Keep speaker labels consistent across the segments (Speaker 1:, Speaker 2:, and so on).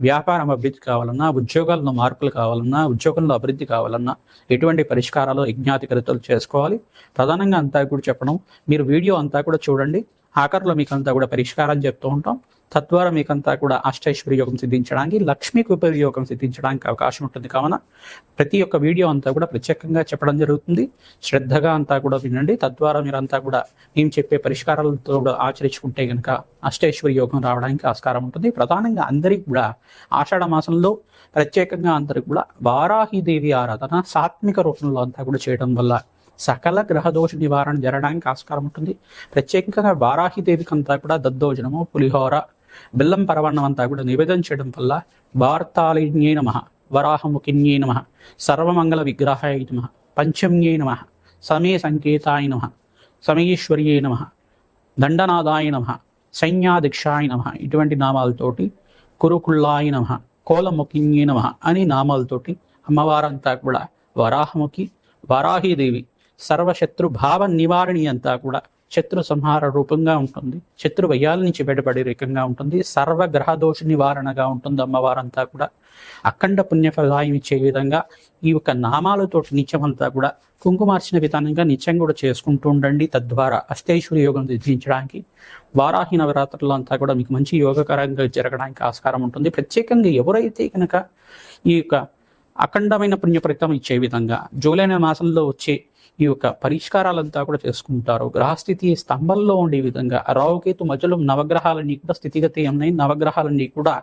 Speaker 1: వ్యాపారం అభివృద్ధి కావాలన్నా ఉద్యోగాల్లో మార్పులు కావాలన్నా ఉద్యోగంలో అభివృద్ధి కావాలన్నా ఎటువంటి పరిష్కారాలు యజ్ఞాతికరితలు చేసుకోవాలి. ప్రధానంగా అంతా కూడా చెప్పడం మీరు వీడియో అంతా కూడా చూడండి. ఆఖరిలో మీకు అంతా కూడా పరిష్కారం చెప్తూ ఉంటాం. తద్వారా మీకంతా కూడా అష్టైశ్వర్య యోగం సిద్ధించడానికి లక్ష్మీకి ఉపయోగం సిద్ధించడానికి అవకాశం ఉంటుంది. కావున ప్రతి ఒక్క వీడియో అంతా కూడా ప్రత్యేకంగా చెప్పడం జరుగుతుంది. శ్రద్ధగా అంతా కూడా వినండి. తద్వారా మీరంతా కూడా మేము చెప్పే పరిష్కారాలతో కూడా ఆచరించుకుంటే కనుక అష్టైశ్వర్య యోగం రావడానికి ఆస్కారం ఉంటుంది. ప్రధానంగా అందరికీ కూడా ఆషాఢ మాసంలో ప్రత్యేకంగా అందరికి కూడా వారాహిదేవి ఆరాధన సాత్విక రూపంలో అంతా కూడా చేయడం వల్ల సకల గ్రహదోష నివారణ జరగడానికి ఆస్కారం ఉంటుంది. ప్రత్యేకంగా వారాహిదేవికి అంతా కూడా దద్దోజనము పులిహోర బెల్లం పరవన్నం అంతా కూడా నివేదన చేయడం వల్ల వార్తాళిన్యే నమ వరాహముఖిన్యే నమ సర్వమంగళ విగ్రహాయ నమ పంచమ్యే నమ సమయ సంకేతాయ నమ సమయేశ్వర్యే నమ దండనాదాయ నమ సైన్యాధిక్షాయ నమ ఇటువంటి నామాలతోటి కురుకుళ్ళాయ నమ కోలముఖిన్యే నమ అని నామాలతోటి అమ్మవారంతా కూడా వరాహముఖి వరాహీదేవి సర్వశత్రు భావ నివారణి అంతా కూడా శత్రు సంహార రూపంగా ఉంటుంది. శత్రు వయ్యాల నుంచి బయటపడే రకంగా ఉంటుంది. సర్వ గ్రహ దోష నివారణగా ఉంటుంది అమ్మవారంతా కూడా. అఖండ పుణ్యఫలాయం ఇచ్చే విధంగా ఈ యొక్క నామాలతోటి నిత్యమంతా కూడా కుంకుమార్చిన విధానంగా నిత్యం కూడా చేసుకుంటూ ఉండండి. తద్వారా అష్టేశ్వరి యోగం సిద్ధించడానికి వారాహి నవరాత్రులు అంతా కూడా మీకు మంచి యోగకరంగా జరగడానికి ఆస్కారం ఉంటుంది. ప్రత్యేకంగా ఎవరైతే కనుక ఈ యొక్క అఖండమైన పుణ్యఫలితం ఇచ్చే విధంగా జూలై మాసంలో వచ్చే ఈ యొక్క పరిష్కారాలంతా కూడా చేసుకుంటారు. గ్రహస్థితి స్తంభంలో ఉండే విధంగా రావుకేతు మధ్యలో నవగ్రహాలన్నీ కూడా స్థితిగతి ఉన్నాయి నవగ్రహాలన్నీ కూడా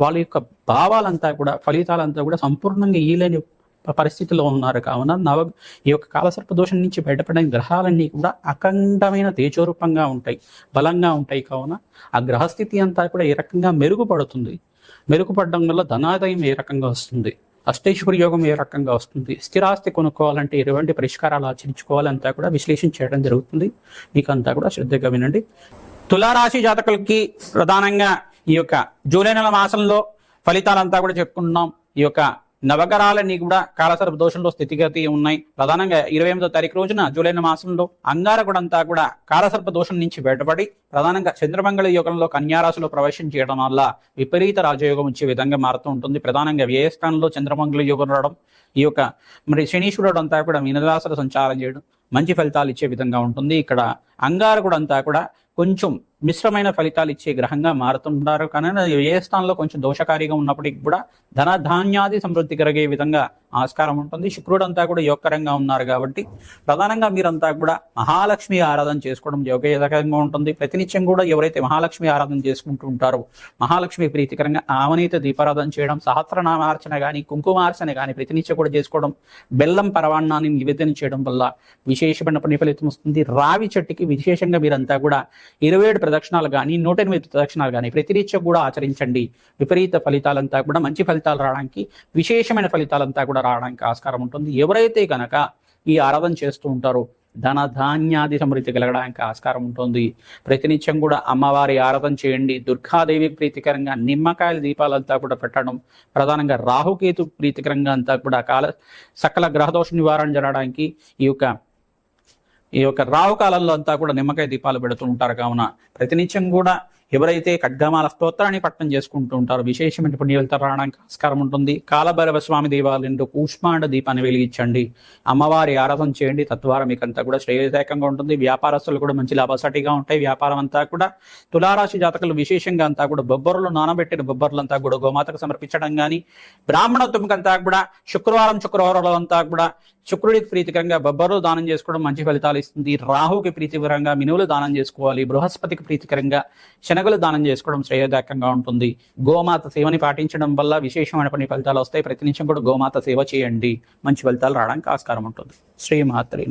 Speaker 1: వాళ్ళ యొక్క భావాలంతా కూడా ఫలితాలంతా కూడా సంపూర్ణంగా ఈలేని పరిస్థితిలో ఉన్నారు. కావున నవ ఈ యొక్క కాలసర్ప దోషం నుంచి బయటపడిన గ్రహాలన్నీ కూడా అఖండమైన తేజోరూపంగా ఉంటాయి. బలంగా ఉంటాయి. కావున ఆ గ్రహస్థితి అంతా కూడా ఏ రకంగా మెరుగుపడుతుంది? మెరుగుపడడం వల్ల ధనాదాయం ఏ రకంగా వస్తుంది? అష్టైశ్వర్య యోగం ఏ రకంగా వస్తుంది? స్థిరాస్తి కొనుక్కోవాలంటే ఎటువంటి పరిష్కారాలు ఆచరించుకోవాలంతా కూడా విశ్లేషణ చేయడం జరుగుతుంది. మీకు అంతా కూడా శ్రద్ధగా వినండి. తులారాశి జాతకులకి ప్రధానంగా ఈ యొక్క జూలై నెల మాసంలో ఫలితాలంతా కూడా చెప్పుకుంటున్నాం. ఈ యొక్క నవగ్రహాలన్నీ కూడా కాలసర్ప దోషంలో స్థితిగతి ఉన్నాయి. ప్రధానంగా ఇరవై ఎనిమిదో తారీఖు రోజున జూలై మాసంలో అంగారకుడంతా కూడా కాలసర్ప దోషం నుంచి బయటపడి ప్రధానంగా చంద్రమంగళ యోగంలో కన్యారాశిలో ప్రవేశం చేయడం వల్ల విపరీత రాజయోగం వచ్చే విధంగా మారుతూ ఉంటుంది. ప్రధానంగా వ్యయస్థానంలో చంద్రమంగళ యోగం రావడం ఈ యొక్క మరి శనీశ్వరుడు అంతా కూడా మీనరాశుల సంచారం చేయడం మంచి ఫలితాలు ఇచ్చే విధంగా ఉంటుంది. ఇక్కడ అంగారకుడు అంతా కూడా కొంచెం మిశ్రమైన ఫలితాలు ఇచ్చే గ్రహంగా మారుతుంటారు కానీ ఏ స్థానంలో కొంచెం దోషకారిగా ఉన్నప్పటికీ కూడా ధన ధాన్యాది సమృద్ధి కలిగే విధంగా ఆస్కారం ఉంటుంది. శుక్రుడు అంతా కూడా యోగకరంగా ఉన్నారు కాబట్టి ప్రధానంగా మీరంతా కూడా మహాలక్ష్మి ఆరాధన చేసుకోవడం యోగకరంగా ఉంటుంది. ప్రతినిత్యం కూడా ఎవరైతే మహాలక్ష్మి ఆరాధన చేసుకుంటూ ఉంటారో మహాలక్ష్మి ప్రీతికరంగా ఆవనీత దీపారాధన చేయడం సహస్రనామార్చన కానీ కుంకుమార్చన కానీ ప్రతినిత్యం కూడా చేసుకోవడం బెల్లం పరవాణాన్ని నివేదన చేయడం వల్ల విశేషమైన పని ఫలితం వస్తుంది. రావి చెట్టుకి విశేషంగా మీరంతా కూడా ఇరవై ఏడు ప్రదక్షిణాలు కానీ నూట ఎనిమిది ప్రదక్షిణాలు కానీ ప్రతినిత్యం కూడా ఆచరించండి. విపరీత ఫలితాలంతా కూడా మంచి ఫలితాలు రావడానికి విశేషమైన ఫలితాలంతా కూడా రావడానికి ఆస్కారం ఉంటుంది. ఎవరైతే కనుక ఈ ఆరాధన చేస్తూ ఉంటారో ధన ధాన్యాది సమృద్ధి కలగడానికి ఆస్కారం ఉంటుంది. ప్రతినిత్యం కూడా అమ్మవారి ఆరాధన చేయండి. దుర్గాదేవి ప్రీతికరంగా నిమ్మకాయల దీపాలంతా కూడా పెట్టడం ప్రధానంగా రాహుకేతు ప్రీతికరంగా అంతా కూడా కాల సకల గ్రహదోష నివారణ జరగడానికి ఈ యొక్క ఈ యొక్క రావు కాలంలో అంతా కూడా నిమ్మకాయ దీపాలు పెడుతూ ఉంటారు. కావున ప్రతినిత్యం కూడా ఎవరైతే ఖడ్గమాల స్తోత్రాన్ని పట్టణం చేసుకుంటూ ఉంటారో విశేషమైన పుణ్యలతో రావడానికి ఆస్కారం ఉంటుంది. కాలభైరవ స్వామి దేవాలయంలో కూష్మాండ దీపాన్ని వెలిగించండి. అమ్మవారి ఆరాధన చేయండి. తద్వారా మీకు అంతా కూడా శ్రేయదాయకంగా ఉంటుంది. వ్యాపారస్తులు కూడా మంచి లాభసాటిగా ఉంటాయి. వ్యాపారం అంతా కూడా తులారాశి జాతకులు విశేషంగా అంతా కూడా బొబ్బర్లు నానబెట్టిన బొబ్బర్లంతా కూడా గోమాతకు సమర్పించడం కానీ బ్రాహ్మణత్వంకంతా కూడా శుక్రవారం శుక్రవారం అంతా కూడా శుక్రుడికి ప్రీతికరంగా బొబ్బర్లు దానం చేసుకోవడం మంచి ఫలితాలు ఇస్తుంది. రాహుకి ప్రీతికరంగా మినువులు దానం చేసుకోవాలి. బృహస్పతికి ప్రీతికరంగా శనగలు దానం చేసుకోవడం శ్రేయదాయకంగా ఉంటుంది. గోమాత సేవని పాటించడం వల్ల విశేషమైన పని ఫలితాలు వస్తాయి. ప్రతి నిమిషం కూడా గోమాత సేవ చేయండి. మంచి ఫలితాలు రావడానికి ఆస్కారం ఉంటుంది. శ్రీమాత్రి